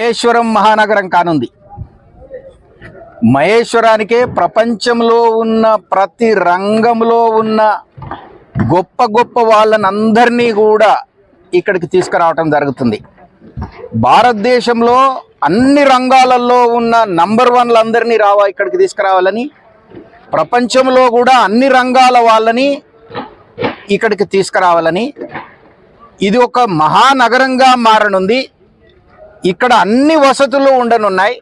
మహేశ్వరం మహానగరం కానుంది. మహేశ్వరానికే ప్రపంచంలో ఉన్న ప్రతి రంగంలో ఉన్న గొప్ప గొప్ప వాళ్ళని అందరినీ కూడా ఇక్కడికి తీసుకురావటం జరుగుతుంది. భారతదేశంలో అన్ని రంగాలలో ఉన్న నంబర్ వన్లందరినీ రావా ఇక్కడికి తీసుకురావాలని ప్రపంచంలో కూడా అన్ని రంగాల వాళ్ళని ఇక్కడికి తీసుకురావాలని ఇది ఒక మహానగరంగా మారనుంది. ఇక్కడ అన్ని వసతులు ఉండనున్నాయి.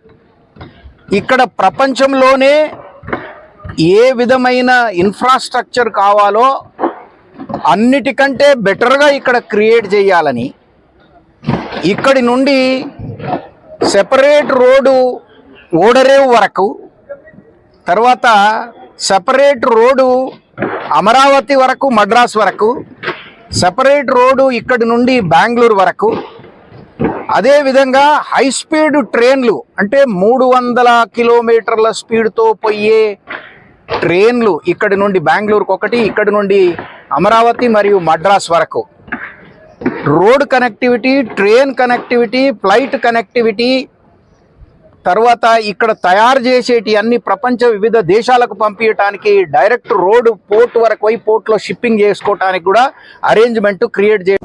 ఇక్కడ ప్రపంచంలోనే ఏ విధమైన ఇన్ఫ్రాస్ట్రక్చర్ కావాలో అన్నిటికంటే బెటర్గా ఇక్కడ క్రియేట్ చేయాలని ఇక్కడి నుండి సెపరేట్ రోడ్డు ఓడరేవు వరకు తర్వాత సెపరేట్ రోడ్డు అమరావతి వరకు మద్రాస్ వరకు సెపరేట్ రోడ్డు ఇక్కడి నుండి బెంగళూరు వరకు అదే విధంగా హై స్పీడ్ ట్రైన్లు అంటే మూడు వందల కిలోమీటర్ల స్పీడ్తో పోయే ట్రైన్లు ఇక్కడి నుండి బెంగళూరుకు ఒకటి ఇక్కడి నుండి అమరావతి మరియు మద్రాస్ వరకు. Road connectivity train connectivity flight connectivity తర్వాత ఇక్కడ తయారు చేసేటి అన్ని ప్రపంచ వివిధ దేశాలకు పంపించడానికి డైరెక్ట్ రోడ్ పోర్ట్ వరకు పోయి పోర్ట్లో షిప్పింగ్ చేసుకోవటానికి కూడా అరేంజ్మెంట్ క్రియేట్ చే